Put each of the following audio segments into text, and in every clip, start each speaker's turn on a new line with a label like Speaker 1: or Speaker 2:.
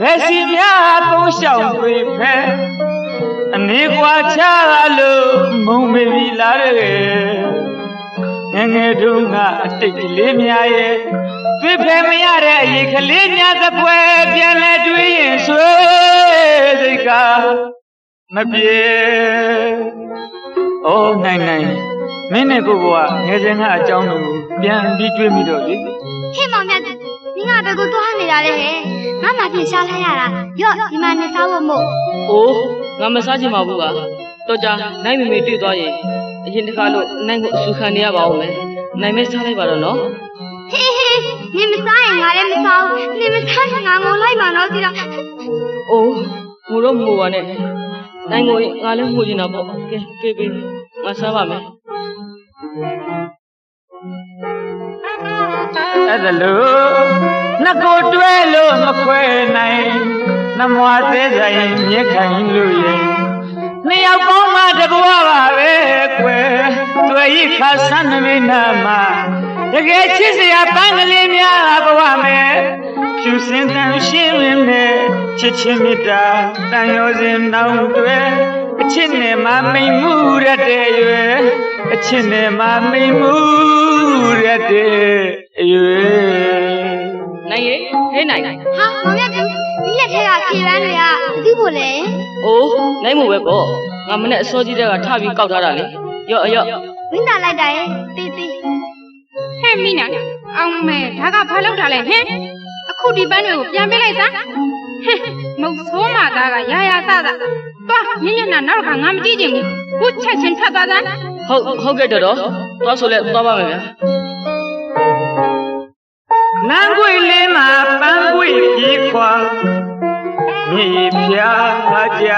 Speaker 1: ဘယ်စီများကုန်းရှောင်တွေဖဲအနေကွာချလို့မုံမေပြီလားတဲ့ငယ်ငယ်တုန်းကအတိတ်ကလေးများရဲ့တွေ့ဖဲမရတဲ့အရေးကလေးများသပွဲပြန်လဲတွေ့ရင်ဆွေးစိတ်ကမပြေအိုးနိုင်နိုင်မင်းနဲ့ကိုကငယ်စဉ်ကအကြောင်းကိုပြန်ပြီးတွေးမိတော့လေ
Speaker 2: ဟဲ့မောင်မြတ်နင်ကဘယ်ကိုသွားနေတာလဲဟဲ့ ငါမှပြင်ရှားလိုက်ရတာရော့ဒီမှာနေစားဖို့မို့။
Speaker 3: အိုးငါမစားချင်ပါဘူးကွာ။တော့ကြာနိုင်မေမေတွေ့သွားရင်အရင်တစ်ခါလို့နိုင်ကိုအဆူခံနေရပါဦးမယ်။နိုင်မဲစားလိုက်ပါတော့နော်
Speaker 2: ဟေးဟေးနင်မစားရင်ငါလည်းမစားဘူးနင်မစားရင်ငါငိုလိုက်မှာတော့ဒီတော့။
Speaker 3: အိုးငိုတော့ငိုပါနဲ့။နိုင်ကိုငါလည်းငိုချင်တာပေါ့။ကဲကဲကဲငါစားပါမယ်
Speaker 1: အဲ့ဒါလို့နှစ်ကိုတွဲလို့မခွဲနိုင်နမွားသေးဆိုင်မြက်ခိုင်လို့ရင်နှစ်ယောက်ပေါင်းမှတဘွားပါပဲကွယ်တွေ့ဤခါဆန်းနေနာမှာတကယ်ချစ်စရာပန်းကလေးများဘဝမယ်ဖြူစင်တန်ရှင်းမင်းနဲ့ချစ်ချင်းမြတ်တာတန်ရောစဉ်နောင်တွဲအချစ်နဲ့မမိန်မှုရတဲ့ရွယ် အချစ်နဲ့မမိန်မှုရတဲ့အရွယ်။
Speaker 3: နိုင်ရေဟဲ့နိုင်
Speaker 2: ဟာမောင်မြတ်ဘူးဒီလက်ထက်ကခေပန်းတွေကဘသူ့ဖို့လဲ။
Speaker 3: အိုးနိုင်မို့ပဲပေါ့။ငါမနဲ့အစောကြီးတက်ကထပြီးကောက်ထားတာလေ။ရော့ရော့
Speaker 2: ဝင်းတာလိုက်တာရဲ့တေးတေး
Speaker 4: ဟဲ့မိနာအောင်မဲဒါကဘာလောက်တာလဲဟင်အခုဒီပန်းတွေကိုပြန်ပေးလိုက်စမ်းဟင်မုတ်ဆိုးမသားကရာရာသသသွားညညနာနောက်တစ်ခါငါမကြည့်ချင်ဘူးခုချက်ချင်းထွက်သွားစမ်း
Speaker 3: ဟုတ်ဟုတ်ကဲ့တော်တော်။သွားဆိုလဲသွားပါမယ်ဗျာ
Speaker 1: လမ်းကွေလေးမှာပန်းကွေပြေးခွာမြေပြားကြ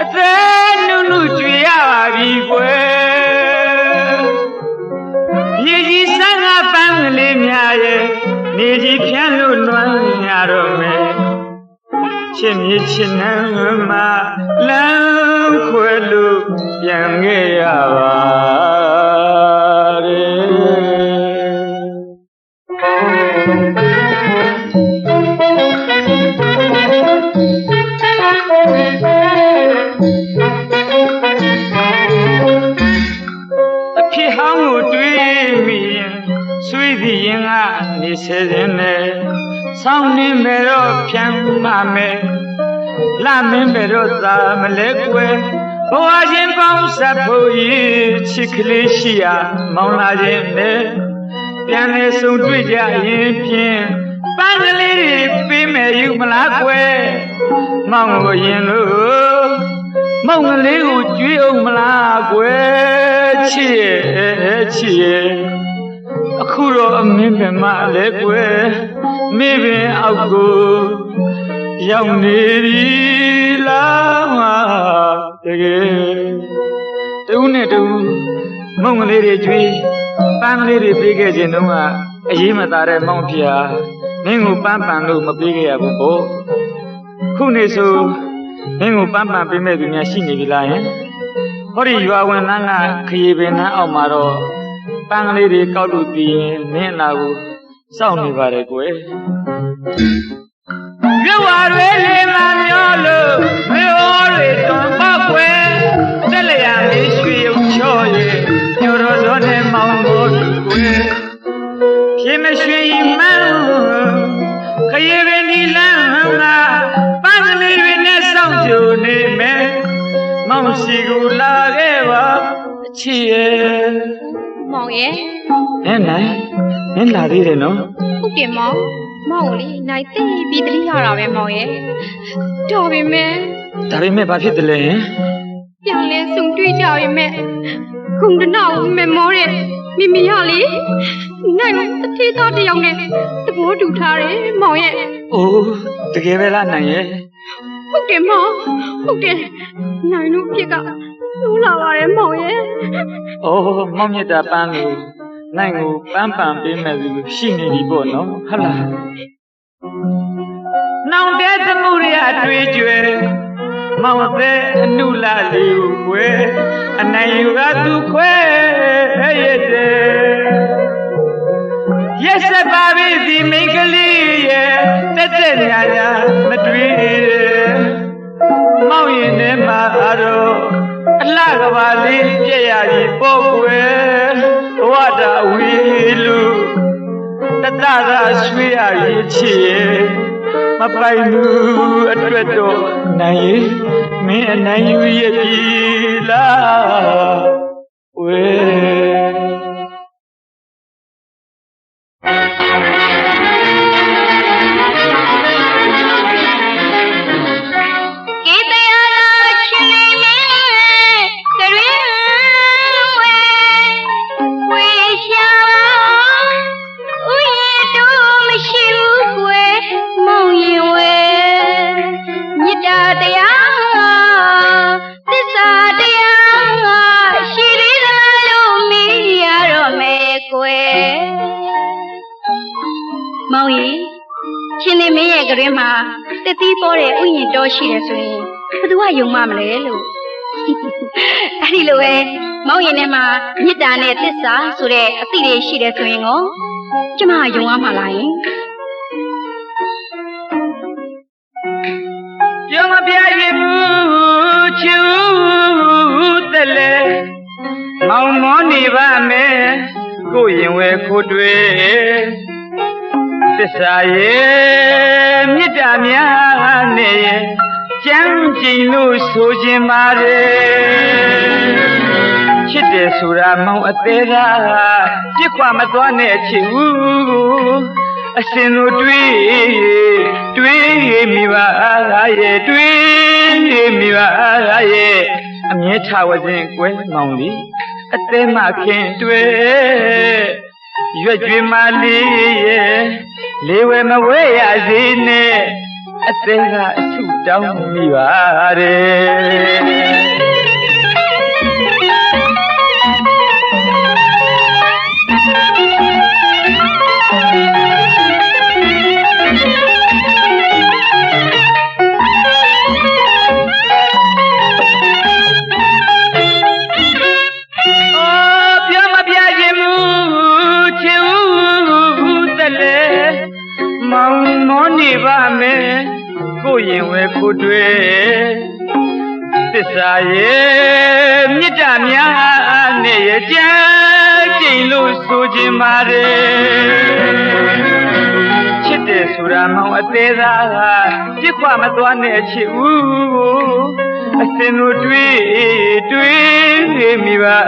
Speaker 1: အသက်နုနုကြွေရပါပြီကွယ်မြေကြီးဆန်းကပန်းကလေးများရဲ့နေကြီးဖြန်းလို့နွမ်းရတော့မယ် ချစ်မြေချစ်နှမ်းမှာလမ်းခွဲလို့ပြန်ခဲ့ရပါတယ်အဖြစ်ဟောင်းကိုတွေးမိရင်ဆွေးသည်ရင်ကနေဆဲခြင်းနဲ့ ဆောင်းနေမယ်တော့ဖြန်းပါမယ်လာမင်းမယ်တော့သာမလဲကွယ်ဘဝချင်းပေါင်းဆက်ဖို့ရချစ်ကလေးရှိရာမောင်းလာခြင်းနဲ့ပြန်လေဆုံတွေ့ကြရင်ဖြင့်ပန်းကလေးတွေပေးမယ်ယူမလားကွယ်မောင်းကိုရင်လို့မောင်ကလေးကိုကြွေးအောင်မလားကွယ်ချစ်ရဲ့ချစ်ရဲ့အခုတော့အမင်းပင်မလဲကွယ် မိပင်အောက်ကိုရောက်နေပြီလားမတကယ်တူနဲ့တူမောင်ကလေးတွေကြွေးပန်းကလေးတွေပေးခဲ့ခြင်းတုန်းကအရေးမသာတဲ့မောင်ဖျားမင်းကိုပန်းပန်လို့မပေးခဲ့ရဘူးပေါ့ခုနေဆိုမင်းကိုပန်းပန်ပေးမဲ့သူများရှိနေပြီလားယင်ဟောဒီရွာဝင်နှန်းကခရီးပင်နှန်းအောက်မှာတော့ပန်းကလေးတွေကောက်လို့ပြီးရင်မင်းအနာကို စောင့်နေပါတယ်ကွယ်ရွဝတွေလေးမမျောလို့မျိုးတွေတွန်ပောက်ကွယ်တက်လျာလေးရွှေရုံချော့ရဲ့ညိုတော်တော်နဲ့မောင်ဖို့ကွယ်ဖြေမရွှေမှ နင်းလာသေးတယ်နော်
Speaker 4: ဟုတ်တယ်မောင်မောင်ကိုလေနိုင်သိပြီးတတိရတာပဲမောင်ရဲ့တော်ပြီမဲ
Speaker 1: ဒါပေမဲ့ဘာဖြစ်တယ်လဲဟင်
Speaker 4: ပြန်လဲဆုံတွေ့ကြပြီမဲခုံတနောက်မဲမောတဲ့မိမိရလေနိုင်ကိုတတိသားတစ်ယောက်နဲ့သဘောတူထားတယ်မောင်ရဲ့
Speaker 1: အိုးတကယ်ပဲလားနိုင်ရဲ့
Speaker 4: ဟုတ်တယ်မောင်ဟုတ်တယ်နိုင်တို့အဖြစ်ကလိုးလာပါတယ်မောင်ရဲ့
Speaker 1: အိုးမောင်မြတ်တာပန်းကို နိုင်ကိုပန်းပန်ပေးမဲ့သူရှိနေပြီပေါ့နော်ဟုတ်လားနောင်တဲ့သမှုရအတွေ့ကြွယ်မောင်တဲ့အနုလာလေးကိုကွယ်အနိုင်ယူကသူခွဲရဲ့တဲ့ရက်ဆက်ပါပြီဒီမိန်းကလေးရဲ့တက်တက်ညာညာမတွေ့မောင်ရင်ထဲမှာတော့အလှကဘာလေးပြည့်ရပြီပေါ့ကွယ်ဘ ဝတာဝီလူတတရာရွှေရပြီချစ်ရဲ့မပိုင်ဘူးအတွက်တော့နိုင်ရင်မင်းအနိုင်ယူရဲ့ပြီလားဝဲ
Speaker 2: ဥယျာဉ်တော်ရှိတယ်ဆိုရင်ဘယ်သူကယုံမမလဲလို့အဲ့ဒီလိုပဲမောင်ရင်ထဲမှာမေတ္တာနဲ့သစ္စာဆိုတဲ့အသည့်တွေရှိတယ်ဆိုရင်ကိုကျမကယုံရမှာလားယင်
Speaker 1: ပြောမပြရဘူးချူတလေမောင်မောနေပါမယ်ကိုရင်ဝဲခိုးတွေ့ သစ္စာရဲ့မေတ္တာများနဲ့ရဲ့ကြမ်းကြင်လို့ဆိုခြင်းပါတယ်ချစ်တယ်ဆိုတာမောင်အသေးကပြစ်ခွာမသွားနဲ့ချစ်ဦးအစင်တို့တွေးတွေးမိပါရဲ့တွေးမိပါရဲ့အမြဲချဝစဉ်ကွယ်မောင်လေးအသေးမခင်တွေ့ရွက်ကြွေမလေးရဲ့ လေးဝဲမဝဲရစေနဲ့အသေးကအဆုတောင်းမိပါတယ် သစ္စာရဲ့မြစ်တာများနဲ့ရဲ့ကြမ်းကြိမ်လို့ဆိုခြင်းပါတယ်ချစ်တယ်ဆိုတာမောင်အသေးသားကပြစ်ခွမသွားနဲ့ချစ်ဦးအစင်တို့တွေးတွေးမိပါ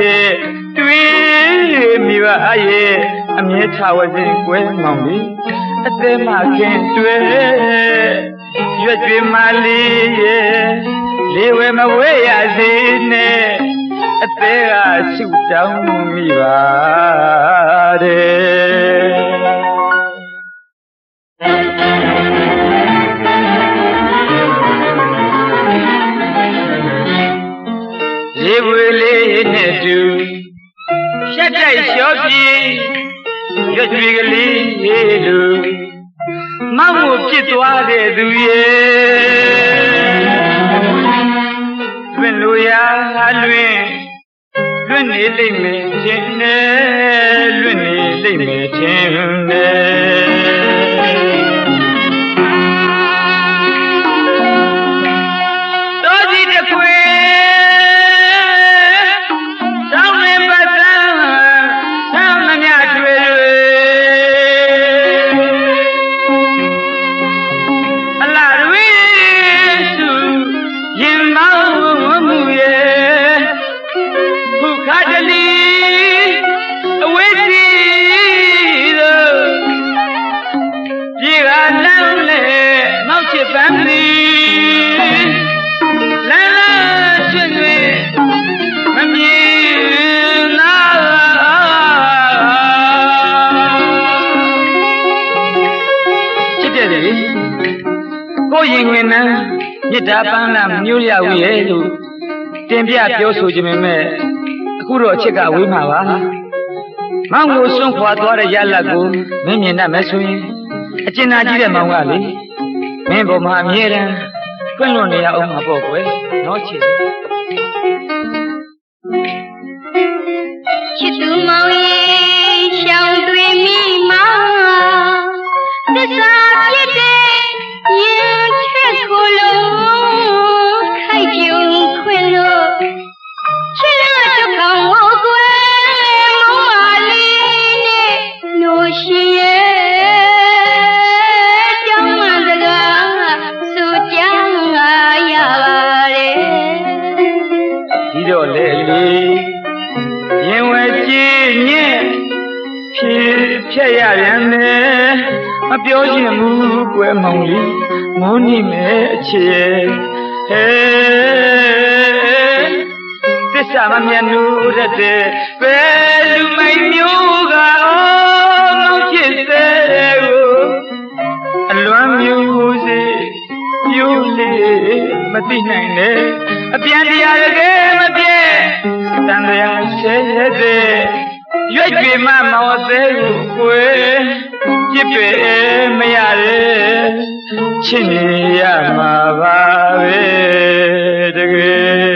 Speaker 1: ရဲ့တွေးမိပါရဲ့အမြဲချဝစဉ်ကွယ်မောင်လေးအသေးမခင်တွေ့ရွက်ကြွေမလေးရဲ့ လေးဝဲမဝဲရစေနဲ့အသေးကဆုတောင်းမိပါတယ်ရေပွေလေးနဲ့တူရှက်တိုက်လျှောပြေရွက်ကြွေကလေးလူမောက်မှုဖြစ်သွားတဲ့သူရဲ့ လွင့်နေလိမ့်မယ်ထင်တယ်လွင့်နေလိမ့်မယ်ထင်တ မြစ်တာပန်းလာမျိုးရဝီရဲ့လို့တင်ပြပြောဆိုခြင်းပဲမဲ့အခုတော့အချစ်ကဝေးမှာပါမောင်ကိုစွန့်ခွာသွားတဲ့ရလတ်ကိုမင်းမြင်တတ်မယ်ဆိုရင်အကျဉ်းသားကြီးတဲ့မောင်ကလေမင်းပေါ်မှာအမြဲတမ်းတွန့်လွန်နေရအောင်မှာပေါ့ကွယ်နော်ချစ်
Speaker 2: ချစ်သူမောင်ရင်ရှောင်းတွေမိ
Speaker 1: ချီ ဖြက်ရပြန်တယ်မပြောချင်ဘူးကွယ်မောင်လေးမောင်းနေမယ်အချေဟဲသစ္စာမမြတ်နူရတဲ့ဘယ်လူမိုက်မျိုးကအောမောင်ချစ်တဲ့ကိုအလွမ်းမျိုးစေပြိုးလေးမသိနိုင်နဲ့အပြန်တရားတကယ်မပြဲတန်တရားဆဲတဲ့ ရွက်ကြွေမမောသေးကိုကိုယ်ပြစ်ပေမရတဲ့ချစ်နေရမှာပါပဲတကယ်